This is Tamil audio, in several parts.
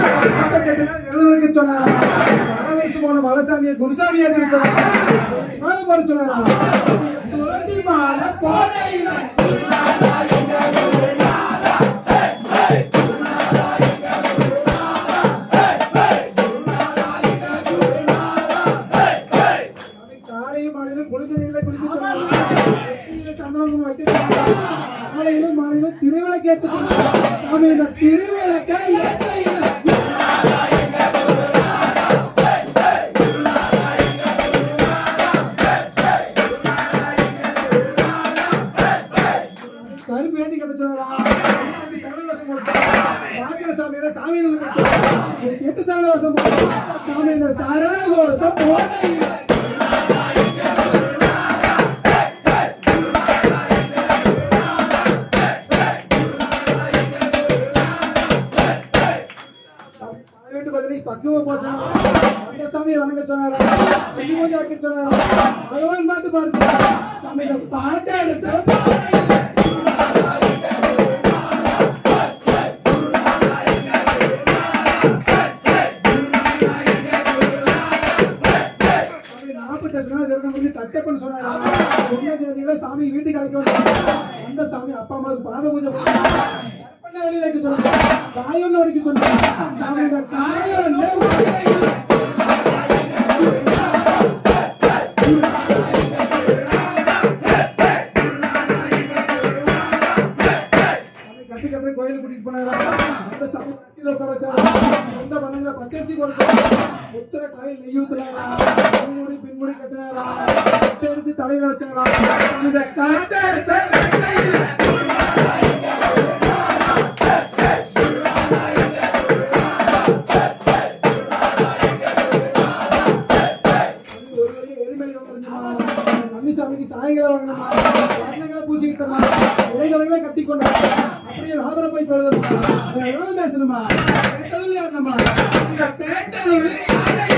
நாற்பத்தெட்டு நாள் விரதம் இருக்க சொன்னாரா பல போன மலைசாமியை குருசாமியை இருக்க சொன்னாரா போட சொன்னாரா துளசி மாலை போடையில சாமி காலையிலும் மாலையிலும் திருவிளக்கு சாமி இந்த சரணவாசம் கொடுத்தாரா பாக்கிற சாமியில எட்டு சரணவாசம் போட்டாரா சாமி இந்த பக்குவ போச்சா அந்த சாமியை வணங்க சொன்னாரா? பூஜை வைக்க சொன்னாரா பகவான் பாட்டு பாடு சாமி பாட்டை விரதம் பண்ணி கட்டப்பன்னு தேதியில சாமி வீட்டுக்கு அழைக்க வந்தாங்க அந்த சாமி அப்பா அம்மாவுக்கு பாத பூஜை பண்ணாரா வெளியில வைக்க சொன்னாங்க காயம் உடைக்க சொன்னாங்க சாமி இந்த காயம் சாமி கட்டி கோயில் கூட்டிட்டு போனாரா? அந்த சாமி பசியில உட்கார வச்சாரா சொந்த பணங்களை பச்சரிசி கொடுத்தாரா முத்திர காயில் நெய் ஊத்துனாரா? முன்முடி பின்முடி கட்டினாரா? எடுத்து தலையில வச்சாரா? கன்னிசாமிக்கு வர்ணங்களை பூசிக்கிட்டோமா இலைகளை கட்டி கொண்டா அப்படியே வியாபாரம் போய் தொழுதுமா எவ்வளவு பேசணுமா கேட்டதும் இந்த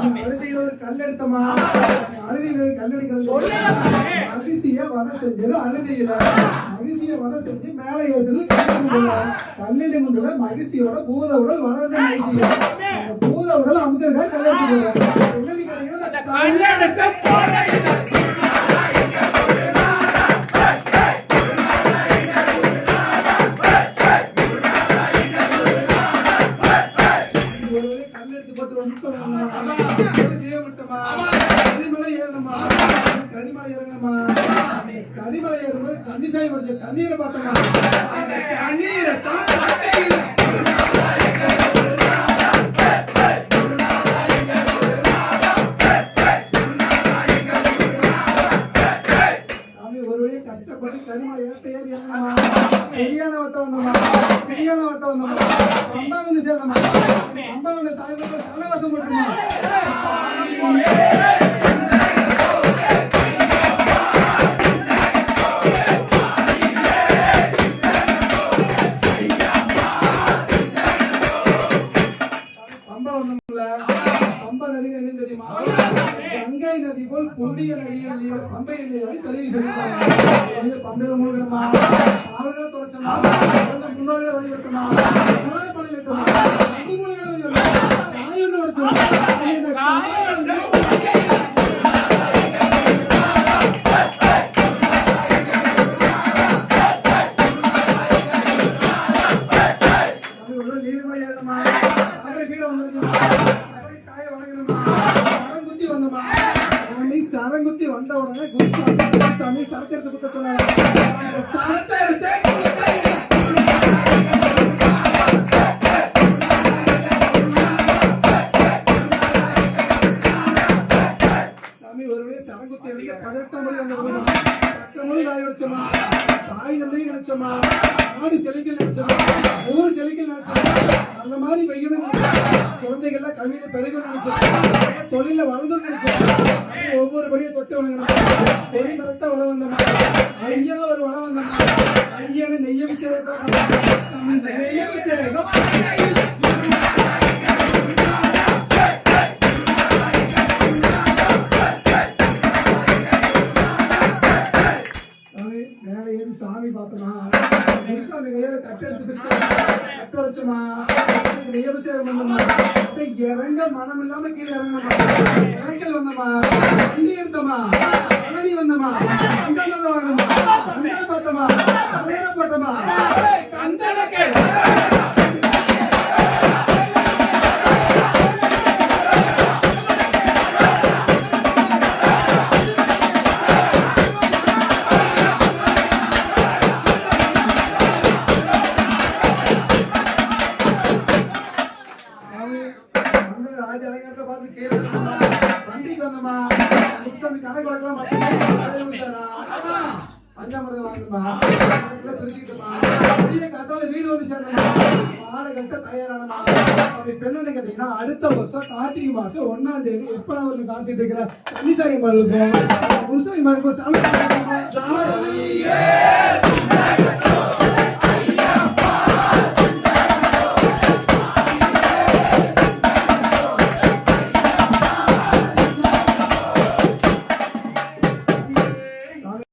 அழுதியில் ஒரு கல் எடுத்தோமா அழுதியில் ஒரு கல் எடுக்கிறது மகிழ்ச்சிய வதம் செஞ்சது அழுதியில. மகிழ்ச்சிய வதம் செஞ்சு மேலே ஏற்றுறது முண்டுல மகிழ்ச்சியோட பூத உடல் வளர்ந்த அந்த பூத உடல் அமுக்கிறதா கல் எடுத்துக்கிறாங்க என்னன்னு கேட்டீங்கன்னா இந்த கல் எடுத்த ஒரு வழி கல் எடுத்து போட்டு ஏறும்போது கன்னிசாமி படிச்ச கண்ணீரை பார்த்தோமா? அந்த தான் வழியா கஷ்டப்பட்டு கரிமலை ஏத்த ஏறி இறங்கணுமா பெரியான வட்டம் வந்தோமா? சிறியான வட்டம் வந்தோமா? பம்பா வந்து சேர்ந்தோமா? பம்பா வந்து போட்டுமா கங்கை நதி போல் புண்ணிய நதியில் நீர் பம்பை நீர் பதிவு சொல்லிருக்காங்க பம்பையில் மூழ்கணுமா அவர்களை தொலைச்சோமா முன்னோர்களை வழிபட்டுமா முன்னோரை பணியிட்டோமா அடி மூலிகளை வழிபட்டோமா தாயுன்னு வடிச்சோமா இந்த சாமி ஒரு நாள் நீர்மலை ஏறணுமா அப்புறம் கீழே வந்துருச்சுமா அப்புறம் தாயை வணங்கணுமா சரங்குத்தி வந்தோமா சாமி சரங்குத்தி வந்த உடனே குருசாமி அந்த சாமி எடுத்து குத்த சொன்னாங்க சரத்தை ஆடு சிலைகள் செழிக்கல் நினைச்சோமா ஊர் செழிக்கல் நல்ல மாதிரி வெய்யணும் குழந்தைகள்லாம் கல்வியில பெருகும் நினைச்சோம் தொழில வளர்ந்து நினைச்சோம் ஒவ்வொரு படியும் தொட்டு வணங்கணும் கொடி மரத்த வள வந்தமா. ஐயன ஒரு வள வந்தமா. ஐயன நெய்ய விசேஷம் சாமி நெய்ய சாமி பார்த்தோமா கட்டு எடுத்து பிரிச்சா கட்டு பண்ணோமா இறங்க மனம் இல்லாம கீழே இறங்கமா இறங்கல் வந்தோமா? வண்டி எடுத்தோமா? பழனி வந்தோமா? அங்காமத வாங்கணுமா அங்கால பார்த்தோமா? மாலை கட்ட தயாரானோமா? சாமி, பெண்ணுன்னு கேட்டீங்கன்னா, அடுத்த வருஷம் கார்த்திகை மாசம் ஒண்ணாம் தேதி எப்ப நான் காத்துட்டு இருக்கிற கன்னிசாமி மகளுக்கும் புருஷாமி மகளுக்கும் சாமி